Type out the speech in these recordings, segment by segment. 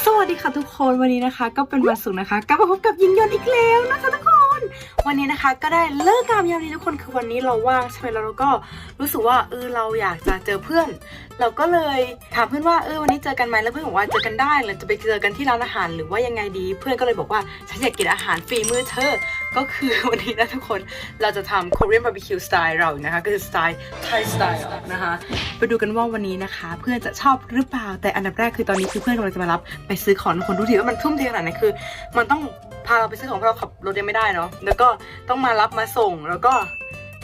สวัสดีค่ะทุกคนวันนี้นะคะ ก็เป็นวันศุกร์นะคะกลับมาพบกับยิงยนอีกแล้วนะคะทุกคน วันนี้นะคะก็ได้เลิกงามยามดีทุกคนคือวันนี้เราว่างใช่ไหมแล้วเราก็รู้สึกว่าเออเราอยากจะเจอเพื่อน เราก็เลยถามเพื่อนว่าเออวันนี้เจอกันไหมแล้วเพื่อนบอกว่าเจอกันได้หรือจะไปเจอกันที่ร้านอาหารหรือว่ายังไงดี เพื่อนก็เลยบอกว่าฉันอยากกินอาหารฝีมือเธอ ก็คือวันนี้นะทุกคนเราจะทำ Korean barbecue style เรานะคะก็คือสไตล์ Thai style นะคะไปดูกันว่าวันนี้นะคะ เพื่อนจะชอบหรือเปล่าแต่อันดับแรกคือตอนนี้คือเพื่อนกำลังจะมารับไปซื้อของทุกคนดูทีว่ามันทุ่มเทขนาดไหนคือ มันต้อง พาเราไปซื้อของเพราะเราขับรถยังไม่ได้เนาะแล้วก็ต้องมารับมาส่งแล้วก็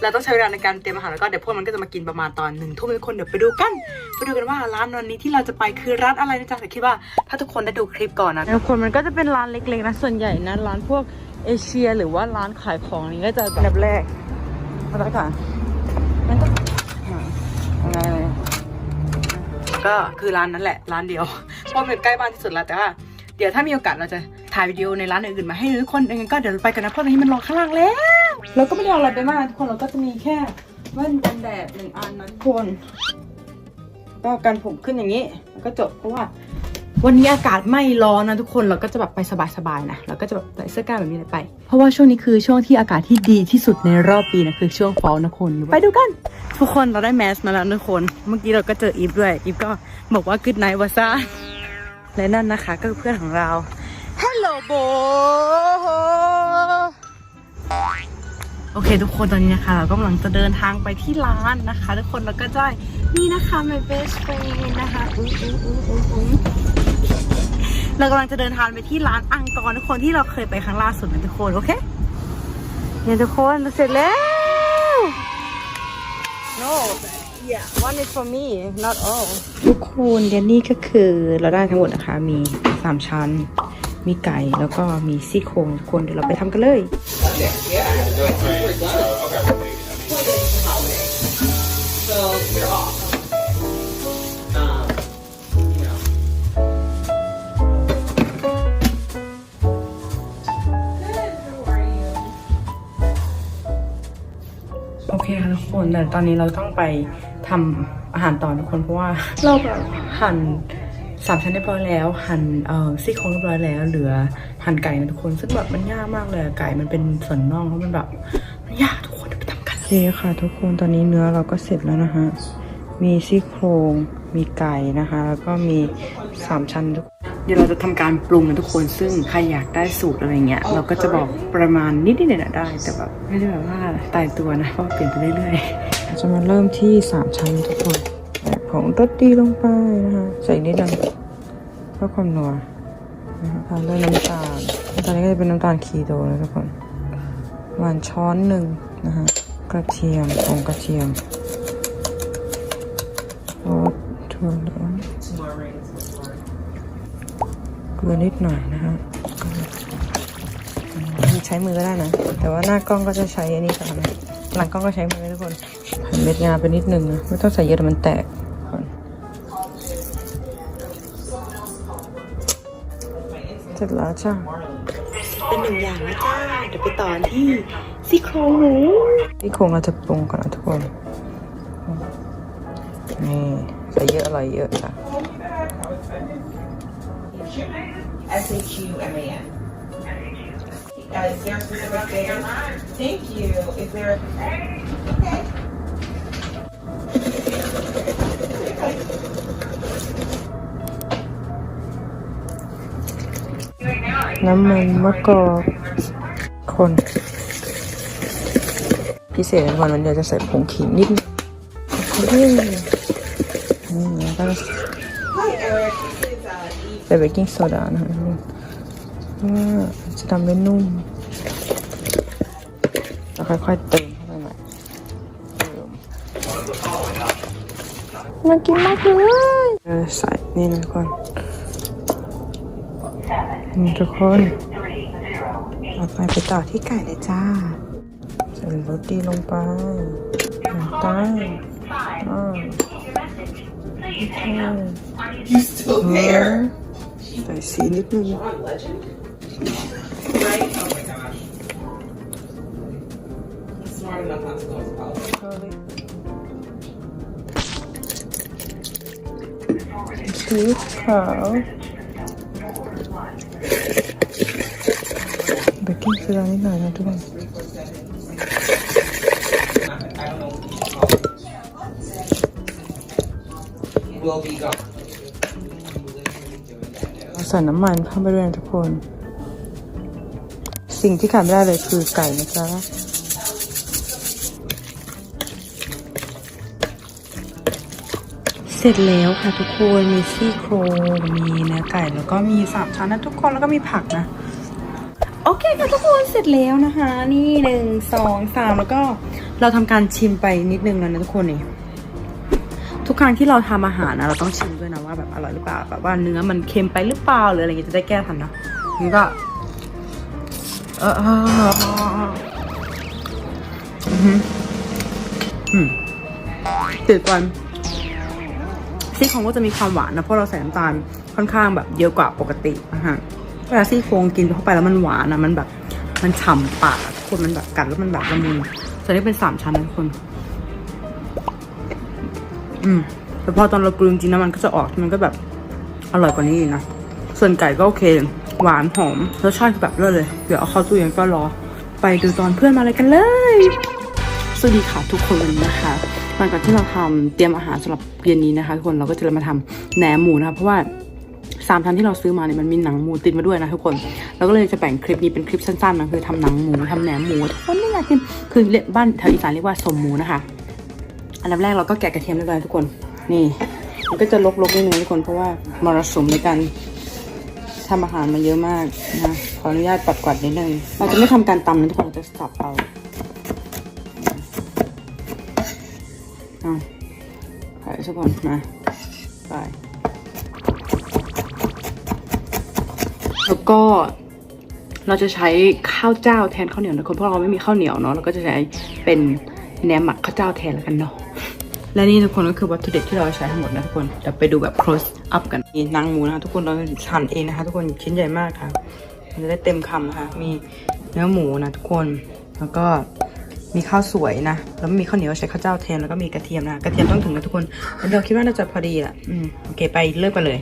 เราต้องใช้เวลาในการเตรียมอาหารแล้วก็เดี๋ยวพวกมันก็จะมากินประมาณตอนหนึ่งทุ่มทุกคนเดี๋ยวไปดูกันไปดูกันว่าร้านวันนี้ที่เราจะไปคือร้านอะไรนะจ๊ะแต่คิดว่าถ้าทุกคนได้ดูคลิปก่อนนะทุกคนมันก็จะเป็นร้านเล็กๆนะส่วนใหญ่นะร้านพวกเอเชีย หรือว่าร้านขายของนี้ก็จะแบบแรกมาแล้วกันมันก็ยังไงเลยก็คือร้านนั้นแหละร้านเดียวเพราะมันเป็นใกล้บ้านที่สุดแล้วแต่ว่าเดี๋ยวถ้ามีโอกาสเราจะ ถ่ายวิดีโอในร้านอื่นๆมาให้ทุกคนยังไงก็เดี๋ยวไปกันนะเพราะตอนนี้มันรอข้างล่างแล้ว เราก็ไม่ได้เอาอะไรไปมากทุกคนเราก็จะมีแค่แว่นกันแดดหนึ่งอันนะทุกคน ก็กันผมขึ้นอย่างนี้แล้วก็จบเพราะว่า วันนี้อากาศไม่ร้อนนะทุกคนเราก็จะแบบไปสบายๆนะเราก็จะแบบใส่เสื้อกล้ามแบบนี้ไป เพราะว่าช่วงนี้คือช่วงที่อากาศที่ดีที่สุดในรอบปีนะคือช่วงฟอลนะคนไปดูกัน ทุกคนเราได้แมสมาแล้วทุกคน เมื่อกี้เราก็เจออีฟด้วยอีฟก็บอกว่า good night วาซ่าและนั่นนะคะก็คือเพื่อนของเรา Hello Bo โอเค ทุกคนตอนนี้นะคะ เราก็กำลังจะเดินทางไปที่ร้านนะคะ ทุกคนแล้วก็ได้นี่นะคะ my best friend นะคะอุ้ยอุ้ยอุ้ยอุ้ยอุ้ยเรากำลังจะเดินทางไปที่ร้านอังกอร์ทุกคนที่เราเคยไปครั้งล่าสุดนะทุกคนโอเคเนี่ยทุกคนเราเสร็จแล้ว no yeah one is for me not all ทุกคนเดนนี่ก็คือเราได้ทั้งหมดนะคะมีสามชั้น มีไก่แล้วก็มีซี่โครงทุกคนเดี๋ยวเราไปทำกันเลย โอเคค่ะทุกคนแต่ตอนนี้เราต้องไปทำอาหารต่อทุกคนเพราะว่าเราแบบหั่น สามชั้นเรียบร้อยแล้ว หั่นเอ่อซี่โครงเรียบร้อยแล้ว เหลือหั่นไก่นะทุกคน ซึ่งแบบมันยากมากเลยอะไก่มันเป็นส่วนน่องแล้วมันแบบมันยากทุกคนเดี๋ยวไปทำกันโอเคค่ะ ทุกคนตอนนี้เนื้อเราก็เสร็จแล้วนะคะมีซี่โครงมีไก่นะคะ แล้วก็มีสามชั้นทุกเดี๋ยวเราจะทำการปรุงนะทุกคนซึ่งใครอยากได้สูตรอะไรเงี้ย เราก็จะบอกประมาณนิดนิดหน่อยๆได้ แต่แบบไม่ได้แบบว่าตายตัวนะเพราะว่าเปลี่ยนไปเรื่อยๆจะมาเริ่มที่สามชั้นทุกคนใส่ผงรสดีลงไปนะคะ ใส่นิดนึง เพื่อความนัวนะคะตามด้วยน้ำตาลน้ำตาลนี้ก็จะเป็นน้ำตาลคีโตนะทุกคนประมาณช้อนหนึ่งนะคะกระเทียมผงกระเทียมรสถั่วเหลืองเกลือนิดหน่อยนะฮะใช้มือก็ได้นะ แต่ว่าหน้ากล้องก็จะใช้อันนี้ก่อนนะหลังกล้องก็ใช้มือทุกคนหั่นเม็ดงาไปนิดนึงนะไม่ต้องใส่เยอะแต่มันแตก เสร็จแล้วจ้าเป็นหนึ่งอย่างนะจ้าเดี๋ยวไปต่อที่ซี่โครงหมูซี่โครงเราจะปรุงก่อนนะทุกคนนี่ใส่เยอะอร่อยเยอะจ้ะ S H U M A N. Uh, is there a specific flavor? Thank you. Is there? Okay. น้ำมันมะกอกคน พิเศษในวันวันเดียวจะใส่ผงขิงนิดนึงเฮ้ยอืมแล้วก็ Hi, Eric. This is uh, Eve. ใส่เบกกิ้งโซดานะคะเพราะว่าจะทำให้นุ่มแล้วค่อยๆเติมเข้าไปใหม่เติมน่ากินมากเลยเออใส่นี่นะทุกคน นี่ทุกคนต่อไปไปต่อที่ไก่เลยจ้าใส่รสดีลงไปน้ำตาลอ่า You still เนื้อ there? ใส่สีนิดนึง On Legend? Right? Oh my gosh. I'm smart enough not to know it's about. ซีอิ๊วขาว เบกกิ้งโซดานิดหน่อยนะทุกคนเราใส่น้ำมันเข้าไปด้วยนะทุกคน สิ่งที่ขาดไม่ได้เลยคือไก่นะจ๊ะ เสร็จแล้วค่ะทุกคนมีซี่โครงมีเนื้อไก่แล้วก็มีสามชั้นนะทุกคนแล้วก็มีผักนะ โอเคค่ะทุกคนเสร็จแล้วนะคะ นี่หนึ่งสองสามแล้วก็เราทำการชิมไปนิดนึงแล้วนะทุกคนนี่ทุกครั้งที่เราทำอาหารนะเราต้องชิมด้วยนะว่าแบบอร่อยหรือเปล่าแบบว่าเนื้อมันเค็มไปหรือเปล่าหรืออะไรเงี้ยจะได้แก้ทันนะนี่ก็เออเออเอออือหืออืมติดกัน ซี่โครงก็จะมีความหวานนะเพราะเราใส่น้ำตาลค่อนข้างแบบเยอะกว่าปกตินะฮะเวลาซี่โครงกินเข้าไปแล้วมันหวานอะมันแบบมันฉ่ำปากคนมันแบบกัดแล้วมันแบบละมุนส่วนนี้เป็นสามชั้นนะคน อืมแต่พอตอนเรากลืนจริงนะมันก็จะออกมันก็แบบอร่อยกว่านี้นะส่วนไก่ก็โอเค หวานหอมรสชาติคือแบบเลิศเลย เดี๋ยวเอาเข้าตู้เย็นก็รอ ไปดูตอนเพื่อนมาเลยกันเลย สวัสดีค่ะทุกคนนะคะ หลังจากที่เราทำเตรียมอาหารสำหรับเย็นนี้นะคะทุกคนเราก็จะมาทำแหนมหมูนะคะเพราะว่าสามชั้นที่เราซื้อมาเนี่ยมันมีหนังหมูติดมาด้วยนะทุกคน เราก็เลยจะแบ่งคลิปนี้เป็นคลิปสั้นๆนะคือทำหนังหมูทำแหนมหมูทุกคนไม่อยากกินคือเรียกบ้านแถวอีสานเรียกว่าสมหมูนะคะ อันดับแรกเราก็แกะกระเทียมเรียบร้อยทุกคน นี่ มันก็จะลกๆนิดนึงทุกคนเพราะว่ามรสุมในการทำอาหารมาเยอะมากนะขออนุญาตปัดกวาดนิดนึงเราจะไม่ทำการตำนะทุกคนเราจะสับเอา อาไปทุกคนมาไปแล้วก็เราจะใช้ข้าวเจ้าแทนข้าวเหนียวนะคนเพราะเราไม่มีข้าวเหนียวเนาะเราก็จะใช้เป็นแหนมหมักข้าวเจ้าแทนแล้วกันเนาะและนี่ทุกคนก็คือวัตถุดิบที่เราใช้ทั้งหมดนะทุกคนเดี๋ยวไปดูแบบ close up กันนี่นางหมูนะคะทุกคนเราหั่นเองนะคะ ทุกคนชิ้นใหญ่มากค่ะมันจะได้เต็มคำนะคะมีเนื้อหมูนะทุกคนแล้วก็ มีข้าวสวยนะ แล้วมีข้าวเหนียวใช้ข้าวเจ้าแทนแล้วก็มีกระเทียมนะ กระเทียมต้องถึงนะทุกคนเราคิดว่าน่าจะพอดีแหละอืมโอเคไปเริ่มกันเลย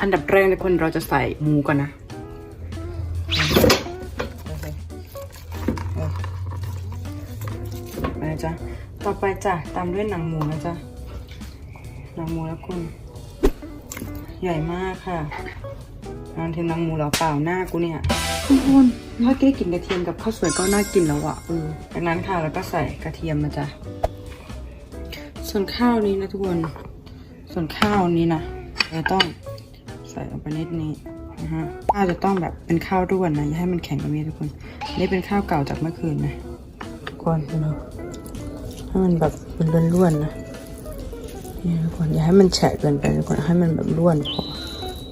อันดับแรกทุกคนเราจะใส่หมูก่อนนะมาจ้ะต่อไปจ้ะตามด้วยหนังหมูนะจ๊ะหนังหมูแล้วคุณ ใหญ่มากค่ะนานเทียมหนังหมูหรอเปล่าหน้ากูเนี่ย ทุกคนถ้าได้กลินกระเทียมกับข้าวสวยก็น่ากินแล้วอะเออจากนั้นค่ะแล้วก็ใส่กระเทียมมาจ้ะส่วนข้าวนี้นะทุกคน ส่วนข้าวนี้นะเราต้องใส่ลงไปนิดนี้นะฮะข้าวจะต้องแบบเป็นข้าวร่วนนะอย่าให้มันแข็งแบบนี้ทุกคนนี่เป็นข้าวเก่าจากเมื่อคืนนะทุกคนดูให้มันแบบเป็นร่วนๆนะนี่ทุกคนอย่าให้มันแฉะเกินไปทุกคนให้มันแบบร่วนพอ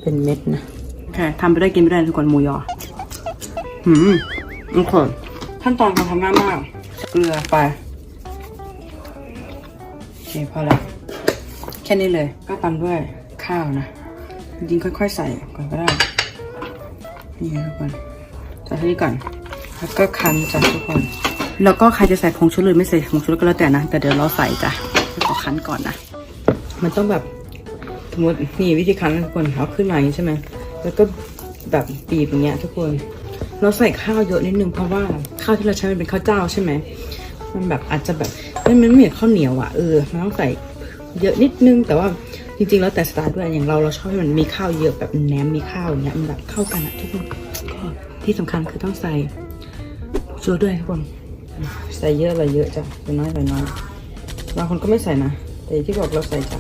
เป็นเม็ดนะโอเคทำไปได้กินไปได้ทุกคนหมูยอ หืมทุกคนขั้นตอนการทำง่ายมาก เกลือไปโอเคพอแล้วแค่นี้เลย ก็ตามด้วยข้าวนะ จริงๆค่อย ๆ ใส่ก่อนก็ได้ นี่ทุกคนใส่ที่นี่ก่อน แล้วก็คั้นจ้ะทุกคน แล้วก็ใครจะใส่ผงชูรสหรือไม่ใส่ผงชูรสก็แล้วแต่นะ แต่เดี๋ยวเราใส่จ้ะขอคั้นก่อนนะ มันต้องแบบสมมตินี่วิธีคั้นทุกคนเอาขึ้นมาอย่างนี้ใช่ไหมแล้วก็แบบบีบอย่างเงี้ยทุกคน เราใส่ข้าวเยอะนิดนึงเพราะว่าข้าวที่เราใช้มันเป็นข้าวเจ้าใช่ไหมมันแบบอาจจะแบบมันไม่เหมือนข้าวเหนียวอะเออมันต้องใส่เยอะนิดนึง แต่ว่าจริงๆแล้วแต่สไตล์ด้วยอย่างเราเราชอบให้มันมีข้าวเยอะแบบแหนมมีข้าวอย่างเงี้ยมันแบบเข้ากันอะทุกคนที่สำคัญคือต้องใส่ชูด้วยทุกคนใส่เยอะอะไรเยอะจ้ะใส่น้อยใส่น้อยบางคนก็ไม่ใส่นะแต่ที่บอกเราใส่จ้ะ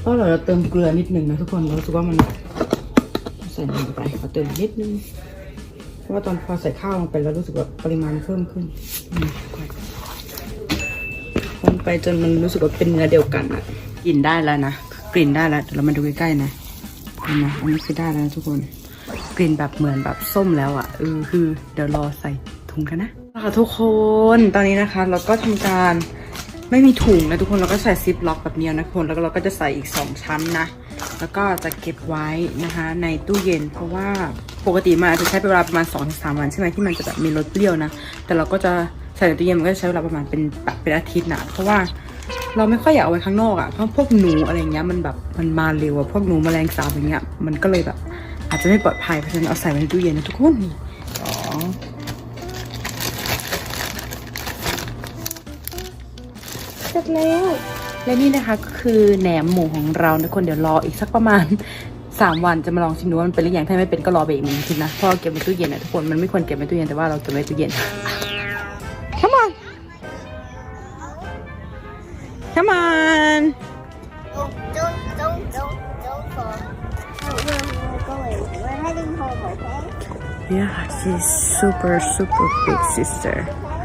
เพราะเราเติมเกลือนิดนึงนะทุกคนเราสึกว่ามันใส่ลงไปขอเติมนิดนึง เพราะว่าตอนพอใส่ข้าวลงไปแล้วรู้สึกว่าปริมาณเพิ่มขึ้นอืมคนไปจนมันรู้สึกว่าเป็นเนื้อเดียวกันอะกลิ่นได้แล้วนะกลิ่นได้แล้วเดี๋ยวเรามาดูใกล้ๆนะเห็นไหมอันนี้คือได้แล้วนะทุกคนกลิ่นแบบเหมือนแบบส้มแล้วอะเออคือเดี๋ยวรอใส่ถุงกันนะค่ะทุกคนตอนนี้นะคะ เราก็ทำการไม่มีถุงนะทุกคนเราก็ใส่ซิปล็อกแบบนี้นะทุกคนแล้วก็เราก็จะใส่อีกสองชั้นนะ แล้วก็จะเก็บไว้นะคะในตู้เย็นเพราะว่า ปกติมันอาจจะใช้เวลาประมาณ2อถึงสวันใช่ไหมที่มันจะแบบมีรสเปรี้ยวนะ แต่เราก็จะใส่ในตู้เย็นมันก็จะใช้เวลาประมาณเป็นแบบเป็นอาทิตย์นะเพราะว่าเราไม่ค่อยอยากเอาไว้ข้างนอกอะ่ะเพราะพวกหนูอะไรเงี้ยมันแบบมันมาเร็วอะพวกหนูแมลงสาบอย่างเงี้ยมันก็เลยแบบอาจจะไม่ปลอดภัยเพราะฉะนั้นเอาใส่ไว้ในตู้เย็นนะทุกคนสองเสร็จแล้วและนี่นะคะก็คือแหนมหมูของเราทุกคนเดี๋ยวรออีกสักประมาณ สามวันจะมาลองชิมดูว่ามันเป็นหรือยังถ้าไม่เป็นก็รอไปอีกหนึ่งอาทีนะเพราะเราเก็บในตู้เย็นนะทุกคนมันไม่ควรเก็บในตู้เย็นแต่ว่าเราเก็บไว้ในตู้เย็น Come on Come on don't, don't, don't, don't fall. We're, going. We're heading home, okay? Yeah she's super super big sister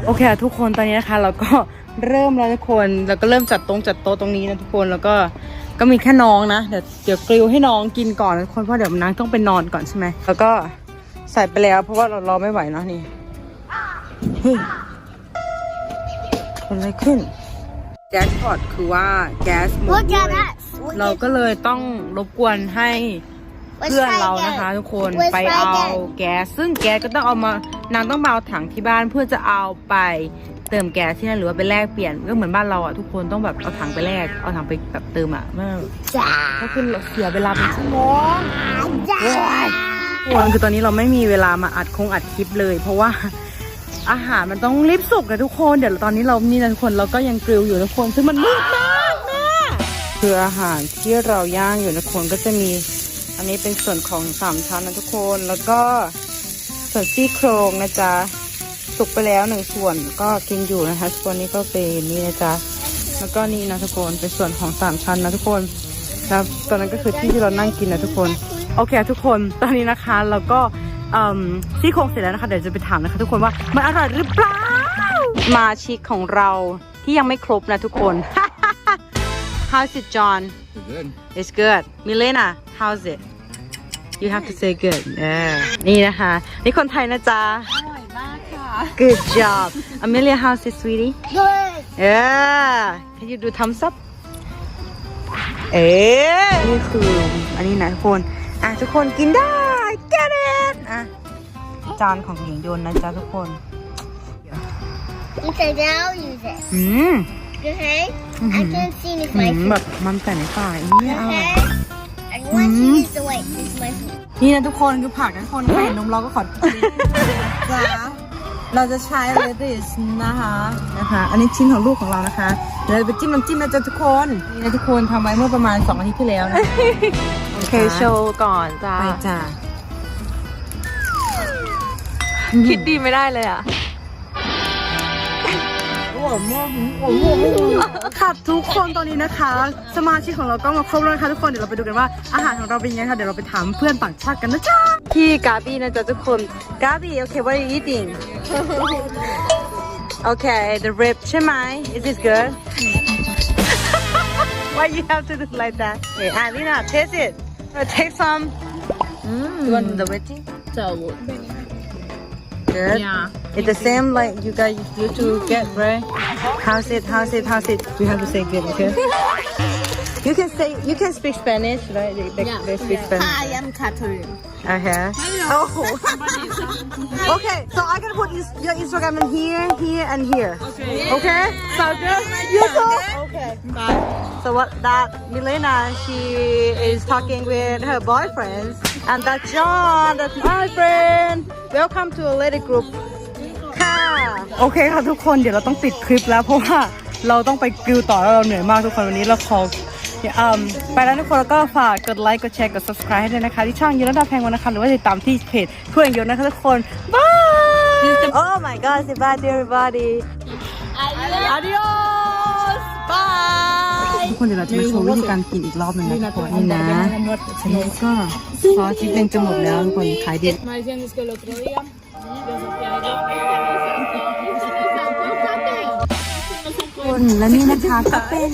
โอเคทุกคนตอนนี้นะคะเราก็เริ่มแล้วทุกคนเราก็เริ่มจัดตรงจัดโต๊ะตรงนี้นะทุกคนแล้วก็ ก็มีแค่น้องนะ เดี๋ยวเดี๋ยวกริวให้น้องกินก่อนนะทุกคนเพราะเดี๋ยวนางต้องไปนอนก่อนใช่ไหมแล้วก็ใส่ไปแล้ว เพราะว่าเรารอไม่ไหวเนาะนี่เฮ้ยเกิดอะไรขึ้นแก๊สพอตคือว่าแก๊สหมด Look ด้ว at ย us. Look เรา at ก็เลยต้องรบกวนให้ Let's เพื่อน try เรานะคะ again. ทุกคน Let's ไป try เอา again. แก๊สซึ่งแก๊สก็ต้องเอามานางต้องมาเอาถังที่บ้านเพื่อจะเอาไป เติมแก๊สที่นั่นหรือว่าไปแลกเปลี่ยนก็เหมือนบ้านเราอะทุกคนต้องแบบเอาถังไปแลกเอาถังไปแบบเติมอะไม่ก็คือเสียเวลาเป็นชั่วโมงทุกคนคือตอนนี้เราไม่มีเวลามาอัดคงอัดคลิปเลย เพราะว่าอาหารมันต้องรีบสุกนะทุกคนเดี๋ยวตอนนี้เรานี่นะทุกคนเราก็ยังกริลอยู่นะทุกคนซึ่งมันมืดมากแม่คืออาหารที่เราย่างอยู่นะทุกคนก็จะมี อันนี้เป็นส่วนของสามชั้นนะทุกคนแล้วก็ส่วนซี่โครงนะจ๊ะ สุกไปแล้วหนึ่งส่วนก็กินอยู่นะคะ ส่วนนี้ก็เป็นนี่นะจ๊ะแล้วก็นี่นะทุกคนเป็นส่วนของสามชั้นนะทุกคนแล้วตอนนั้นก็คือที่ที่เรานั่งกินนะทุกคนโอเค ทุกคนตอนนี้นะคะเราก็เอ่มซี่โครงเสร็จแล้วนะคะเดี๋ยวจะไปถามนะคะ ทุกคนว่ามันอร่อยหรือเปล่ามาชิกของเราที่ยังไม่ครบนะทุกคน How's it John Good. It's good Milena how's it You have to say good เออนี่นะคะ นี่คนไทยนะจ๊ะ Good job Amelia how's it sweetie Good. Yeah Can you do thumbs up เอ๊ะนี่คืออันนี้นะทุกคน อะทุกคนกินได้ get it อะจานของหญิงยนต์นะจ๊ะทุกคน You said I'll use it. อืม Okay? Mhm. I can see this อื my ม food. แบบมันแต่ในป่าอย่างนี้อร่อย Okay? I want Mhm. to use the white. This is my food. นี่นะทุกคนคือผักนะทุกคนใครเห็นนมเราก็ขอ จ้า เราจะใช้เลดิสนะคะนะคะ อันนี้ชิ้นของลูกของเรานะคะเดี๋ยวเราไปจิ้มน้ำจิ้มนะจ๊ะทุกคนนี่นะทุกคนทำไว้เมื่อประมาณ2อาทิตย์ที่แล้วนะโอเคโชว์ก่อนจ้าไปจ้าคิดดีไม่ได้เลยอะค่ะทุกคนตอนนี้นะคะ สมาชิกของเราก็มาครบแล้วนะคะทุกคนเดี๋ยวเราไปดูกันว่าอาหารของเราเป็นยังไงค่ะเดี๋ยวเราไปถามเพื่อนต่างชาติกันนะจ๊ะพี่กาบี้นะจ๊ะทุกคนกาบี้โอเค what are you eating okay, the rib chimai. Is this good? Why you have to do like that? Hey, Alina, ah, taste it. Take some. Mm. You want the veggie? So good. Yeah. It's the same like you guys used to get, right? How's it? How's it? How's it? You have to say good, okay? you can say you can speak Spanish, right? They, they, yeah. they speak yeah. Spanish. I'm Catherine. Okay. Oh. okay, so I can put is- your Instagram in here, here, and here. Okay. Okay. So good. You too. Okay. Bye. So what? That Milena, she is talking with her boyfriends, and that John, that's my friend. Welcome to a lady group. ค่ะ โอเคค่ะทุกคน เดี๋ยวเราต้องปิดคลิปแล้วเพราะว่าเราต้องไปกริวต่อแล้วเราเหนื่อยมากทุกคนวันนี้เราขออืม ไปแล้วทุกคนแล้วก็ฝากกดไลค์กดแชร์กด subscribe ให้ด้วยนะคะ ที่ช่องยูนดาแพงวันนะคะหรือว่าติดตามที่เพจเพื่อนยนต์นะคะทุกคนบาย Oh my god say bye to everybody Adios bye ทุกคนเดี๋ยวเราจะมาโชว์วิธีการกินอีกรอบหนึ่งนะทุกคนนี่นะอันนี้ก็ซอสชิคเก้นจะหมดแล้วทุกคนขายเด็ดคนและนี่นะคะก็เป็น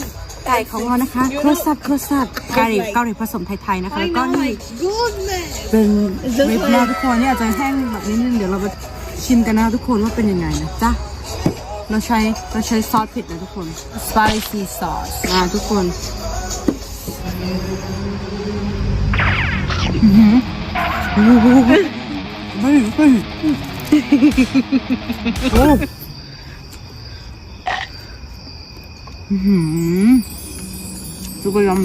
ไก่ของเรานะคะโครสัตโครสัตไก่เกาหลีผสมไทยๆนะคะแล้วก็นี่เป็นริบนะทุกคนเนี่ยอาจจะแห้งแบบนิดนึงเดี๋ยวเรามาชิมกันนะทุกคนว่าเป็นยังไงนะจ๊ะเราใช้เราใช้ซอสเผ็ดนะทุกคน spicy sauce อ่าทุกคนอื้อหือโอ้ โหเฮ้ยเฮ้ยโอ้อื้อหือ super yum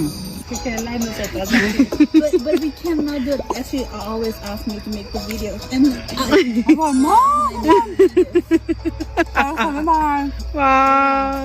but, but we cannot do it. Actually, I always ask me to make the videos. And I, อร่อยมากว้าว